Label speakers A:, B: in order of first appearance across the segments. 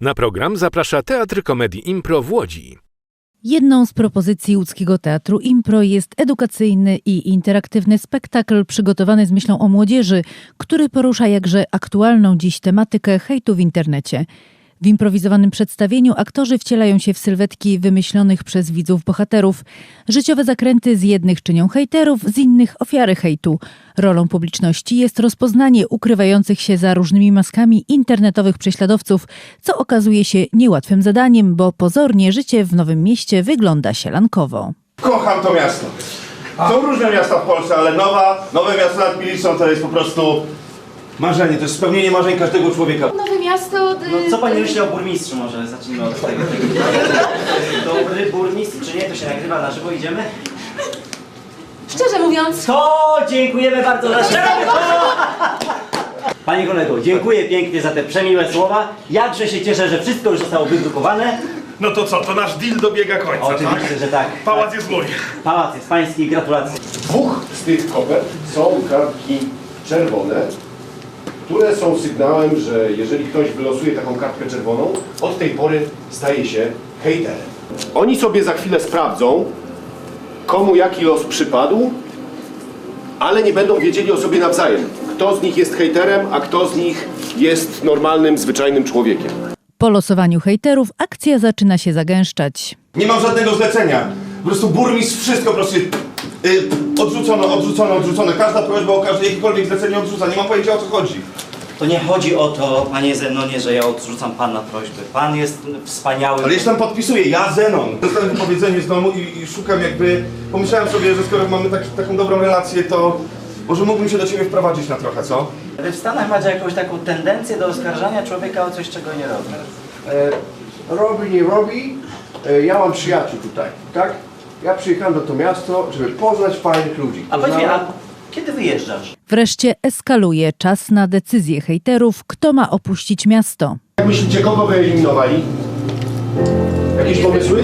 A: Na program zaprasza Teatr Komedii Impro w Łodzi.
B: Jedną z propozycji łódzkiego teatru Impro jest edukacyjny i interaktywny spektakl przygotowany z myślą o młodzieży, który porusza jakże aktualną dziś tematykę hejtu w internecie. W improwizowanym przedstawieniu aktorzy wcielają się w sylwetki wymyślonych przez widzów bohaterów. Życiowe zakręty z jednych czynią hejterów, z innych ofiary hejtu. Rolą publiczności jest rozpoznanie ukrywających się za różnymi maskami internetowych prześladowców, co okazuje się niełatwym zadaniem, bo pozornie życie w Nowym Mieście wygląda sielankowo.
C: Kocham to miasto. Są różne miasta w Polsce, ale nowa, nowe miasto nad Tbilisą to jest po prostu marzenie, to jest spełnienie marzeń każdego człowieka.
D: Nowe miasto. y,
E: No, co pani myśli o burmistrzu? Może zacznijmy od tego. Dobry burmistrz, czy nie? To się nagrywa na żywo, idziemy?
D: Szczerze mówiąc,
E: To dziękujemy bardzo za szczerze. Panie kolego, dziękuję pięknie za te przemiłe słowa. Jakże się cieszę, że wszystko już zostało wydrukowane.
C: No to co, to nasz deal dobiega końca,
E: Oczywiście, że tak.
C: Pałac jest mój.
E: Pałac jest pański, gratulacje.
F: dwóch z tych kopert są kartki czerwone, które są sygnałem, że jeżeli ktoś wylosuje taką kartkę czerwoną, od tej pory staje się hejterem. Oni sobie za chwilę sprawdzą, komu jaki los przypadł, ale nie będą wiedzieli o sobie nawzajem, kto z nich jest hejterem, a kto z nich jest normalnym, zwyczajnym człowiekiem.
B: Po losowaniu hejterów akcja zaczyna się zagęszczać.
C: Nie mam żadnego zlecenia. Po prostu burmistrz wszystko po prostu odrzucono, odrzucono, odrzucono. Każda prośba o każde jakiekolwiek zlecenie odrzuca. Nie mam pojęcia o co chodzi.
E: To nie chodzi o to, panie Zenonie, że ja odrzucam pana prośby. Pan jest wspaniały.
C: Ale jeszcze tam podpisuję, ja Zenon. Dostałem wypowiedzenie z domu i, i szukam jakby... Pomyślałem sobie, że skoro mamy taki, taką dobrą relację, to może mógłbym się do ciebie wprowadzić na trochę, co?
E: W Stanach macie jakąś taką tendencję do oskarżania człowieka o coś, czego nie robi.
F: E, robi, nie robi. E, ja mam przyjaciół tutaj, tak? Ja przyjechałem do to miasto, żeby poznać fajnych ludzi.
E: A powiedz mi, a kiedy wyjeżdżasz?
B: Wreszcie eskaluje czas na decyzję hejterów, kto ma opuścić miasto.
F: Jak myślicie, kogo wyeliminowali? Jakieś pomysły?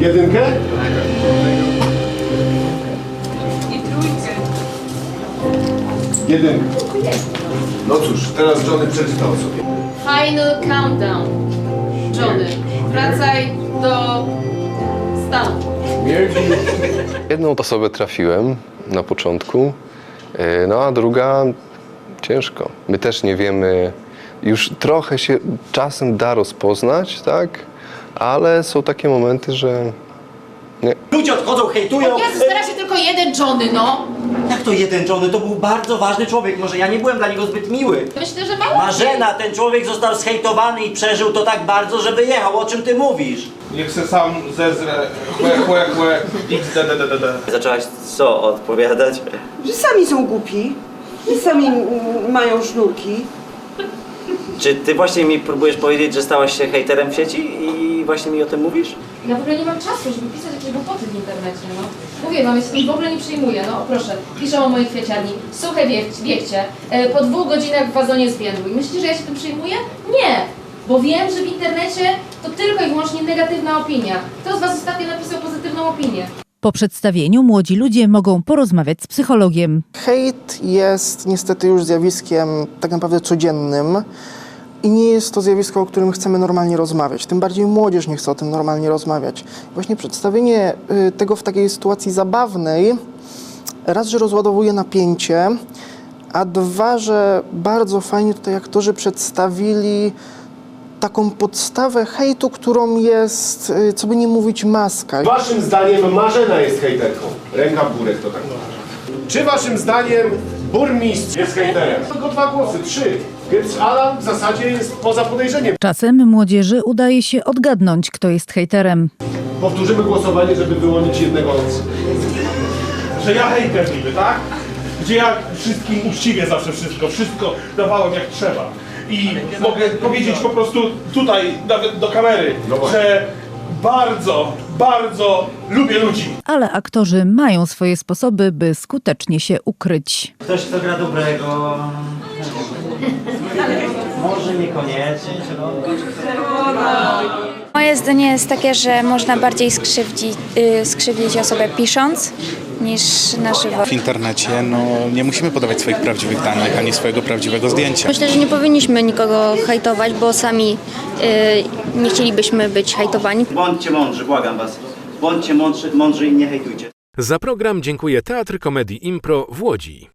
F: Jedynkę? Jedynkę. No cóż, teraz Johnny przeczytał sobie.
D: final countdown. Johnny, wracaj do stanu.
G: Jedną osobę trafiłem na początku, yy, no a druga ciężko. My też nie wiemy, już trochę się czasem da rozpoznać, tak? Ale są takie momenty, że nie.
E: Ludzie odchodzą, hejtują.
D: Jezus, teraz się tylko jeden Johnny, no.
E: Jak to jeden Johnny? To był bardzo ważny człowiek. Może ja nie byłem dla niego zbyt miły.
D: Myślę, że mało.
E: Marzena, ten człowiek został zhejtowany i przeżył to tak bardzo, że wyjechał. O czym ty mówisz?
C: Niech se sam zezrę, chłe, chłe, chłe, x, d, d, d, d, d.
E: Zaczęłaś co odpowiadać?
H: że sami są głupi i sami mm, mają sznurki.
E: Czy ty właśnie mi próbujesz powiedzieć, że stałaś się hejterem w sieci i właśnie mi o tym mówisz?
D: Ja w ogóle nie mam czasu, żeby pisać jakieś głupoty w internecie, no. Mówię wam, ja się tym w ogóle nie przejmuję, no proszę. Piszę o mojej kwieciarni, suche wiech- wiechcie, e, po dwóch godzinach w wazonie zwiędły. Myślicie, że ja się tym przejmuję? Nie! Bo wiem, że w internecie to tylko i wyłącznie negatywna opinia. Kto z was ostatnio napisał pozytywną opinię?
B: Po przedstawieniu młodzi ludzie mogą porozmawiać z psychologiem.
I: Hejt jest niestety już zjawiskiem tak naprawdę codziennym i nie jest to zjawisko, o którym chcemy normalnie rozmawiać. Tym bardziej młodzież nie chce o tym normalnie rozmawiać. Właśnie przedstawienie y, tego w takiej sytuacji zabawnej raz, że rozładowuje napięcie, a dwa, że bardzo fajnie tutaj aktorzy przedstawili taką podstawę hejtu, którą jest, y, co by nie mówić, maska.
F: Waszym zdaniem Marzena jest hejterką? Ręka w górę, kto tak uważa. Czy waszym zdaniem burmistrz jest hejterem? Tylko dwa głosy, trzy. Więc Alan w zasadzie jest poza podejrzeniem.
B: Czasem młodzieży udaje się odgadnąć, kto jest hejterem.
F: Powtórzymy głosowanie, żeby wyłonić jednego
C: Że ja hejter niby, tak? Gdzie ja wszystkim uczciwie zawsze wszystko, wszystko dawałem jak trzeba. I mogę powiedzieć po prostu tutaj, nawet do kamery, że bardzo, bardzo lubię ludzi.
B: Ale aktorzy mają swoje sposoby, by skutecznie się ukryć.
E: Ktoś, kto gra dobrego... Może niekoniecznie.
J: Moje zdanie jest takie, że można bardziej skrzywdzić, y, skrzywdzić osobę pisząc niż na żywo.
K: W internecie no, nie musimy podawać swoich prawdziwych danych ani swojego prawdziwego zdjęcia.
J: Myślę, że nie powinniśmy nikogo hejtować, bo sami y, nie chcielibyśmy być hejtowani.
E: Bądźcie mądrzy, błagam was. Bądźcie mądrzy, mądrzy i nie hejtujcie.
A: Za program dziękuję Teatr Komedii Impro w Łodzi.